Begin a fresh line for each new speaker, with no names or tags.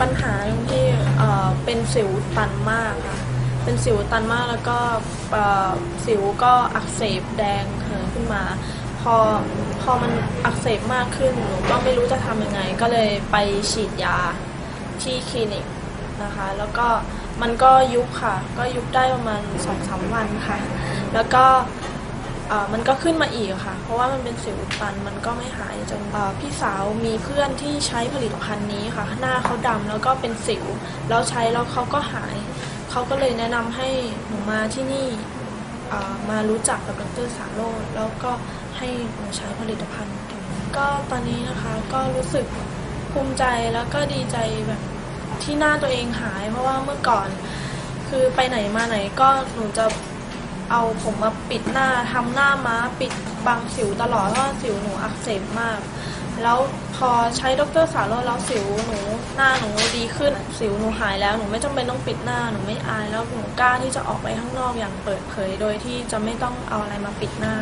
ปัญหาตรงที่เป็นสิวตันมากค่ะ เป็นสิวตันมากแล้วก็สิวก็อักเสบแดงเหินขึ้นมา พอพอมันอักเสบมากขึ้นหนูก็ไม่รู้จะทำยังไง ก็เลยไปฉีดยาที่คลินิกนะคะ แล้วก็มันก็ยุบค่ะ ก็ยุบได้ประมาณสองสามวันค่ะ แล้วก็ มันก็ขึ้นมาอีกค่ะ เพราะว่ามันเป็นสิวอุดตันมันก็ไม่หายจนพี่สาวมีเพื่อนที่ใช้ผลิตภัณฑ์นี้ค่ะ หน้าเขาดำแล้วก็เป็นสิวแล้วใช้แล้วเขาก็หาย เขาก็เลยแนะนำให้หนูมาที่นี่มารู้จักกับดรสาโรนแล้วก็ให้หนูใช้ผลิตภัณฑ์ก็ตอนนี้นะคะก็รู้สึกภูมิใจแล้วก็ดีใจแบบที่หน้าตัวเองหาย เพราะว่าเมื่อก่อน คือไปไหนมาไหนก็หนูจะ เอาผมมาปิดหน้าทำหน้าม้าปิดบังสิวตลอดเพราะสิวหนูอักเสบมาก แล้วพอใช้ดรสารโรจน์แล้วสิวหนูหน้าหนูดีขึ้น สิวหนูหายแล้วหนูไม่จำเป็นต้องปิดหน้าหนูไม่อายแล้วหนูกล้าที่จะออกไปข้างนอกอย่างเปิดเผย โดยที่จะไม่ต้องเอาอะไรมาปิดหน้า